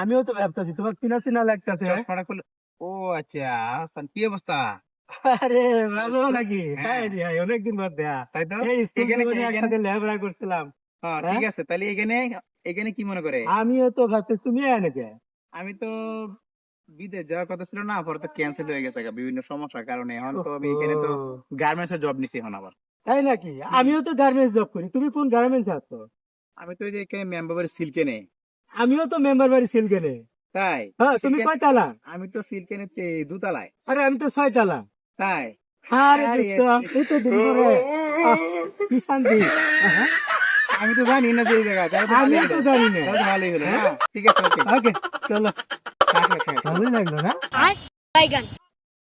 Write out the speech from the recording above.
আমিও তো ভাবতেছি তোমার চিনা চিনা লাগতেছে। ও আচ্ছা কি অবস্থা? আরে ভালো নাকি? হ্যাঁ। হ্যাঁ অনেকদিন তাই তো? করছিলাম। ঠিক আছে তাহলে এখানে এখানে কি মনে করে? আমিও তো ভাবতেছি তুমি এনেকে আমি তো বিদেশ যাওয়ার কথা ছিল না পরে তো ক্যান্সেল হয়ে গেছে বিভিন্ন সমস্যার কারণে। এখন তো আমি এখানে তো গার্মেন্টস এর জব নিছি এখন আবার। তাই নাকি? আমিও তো গার্মেন্টস জব করি। তুমি কোন গার্মেন্টস আছো আমি তো এই যে এখানে মেম্বার সিল্কে নেই আমিও তো মেম্বার বাড়ি সিলকেনে তাই? হ্যাঁ তুমি কয় কয়তালা? আমি তো সিল্কেনে দুতলায়। আরে আমি তো ছয়তালা। তাই? আরে এই তো দিন পরে কি শান্তি। আমি তো জানি না যে জায়গা তাহলে তো আমিও তো জানি না। তাহলে ভালোই হলো না? ঠিক আছে ওকে ওকে চলো। ভালোই লাগল না? gun.